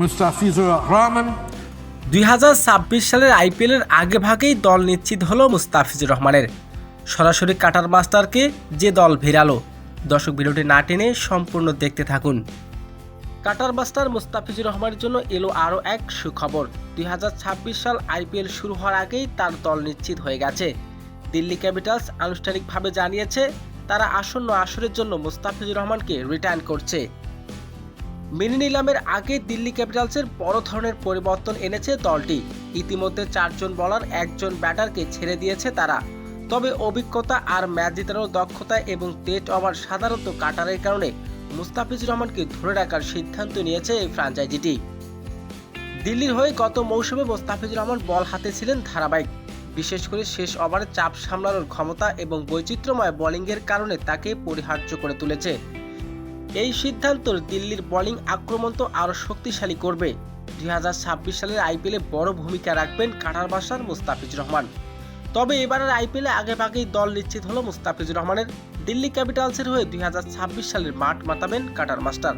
Mustafizur Rahman. দুই সালের আইপিএলের আগে ভাগেই দল নিশ্চিত হলো মুস্তাফিজুর রহমানের। সরাসরি কাটার মাস্টারকে যে দল ভিড়ালো, দর্শক ভিডিওটি না টেনে সম্পূর্ণ দেখতে থাকুন। কাটার মাস্টার মুস্তাফিজুর রহমানের জন্য এলো আরও এক সুখবর। দুই হাজার ছাব্বিশ সাল আইপিএল শুরু হওয়ার আগেই তার দল নিশ্চিত হয়ে গেছে। দিল্লি ক্যাপিটালস আনুষ্ঠানিকভাবে জানিয়েছে, তারা আসন্ন আসরের জন্য মুস্তাফিজুর রহমানকে রিটার্ন করছে। মিনি নিলামের আগে দিল্লি ক্যাপিটালসের বড় ধরনের পরিবর্তন এনেছে দলটি। ইতিমধ্যে চারজন বলার একজন ব্যাটারকে ছেড়ে দিয়েছে তারা। তবে অভিজ্ঞতা আর ম্যাচ জেতানোর দক্ষতা এবং টেস্ট ওভার সাধারণত কাটারের কারণে মুস্তাফিজুর রহমানকে ধরে রাখার সিদ্ধান্ত নিয়েছে এই ফ্রাঞ্চাইজিটি দিল্লির হয়ে গত মৌসুমে মোস্তাফিজুর রহমান বল হাতে ছিলেন ধারাবাহিক। বিশেষ করে শেষ ওভারে চাপ সামলানোর ক্ষমতা এবং বৈচিত্র্যময় বোলিংয়ের কারণে তাকে পরিহার্য করে তুলেছে। এই সিদ্ধান্ত দিল্লির বোলিং আক্রমণ তো আরও শক্তিশালী করবে। দুই হাজার ছাব্বিশ সালের আইপিএলে বড় ভূমিকা রাখবেন কাটার বাসার মুস্তাফিজ রহমান। তবে এবারের আইপিএলে আগে দল নিশ্চিত হলো মুস্তাফিজুর রহমানের। দিল্লি ক্যাপিটালসের হয়ে দুই হাজার ছাব্বিশ সালের মাঠ মাতাবেন কাটার মাস্টার।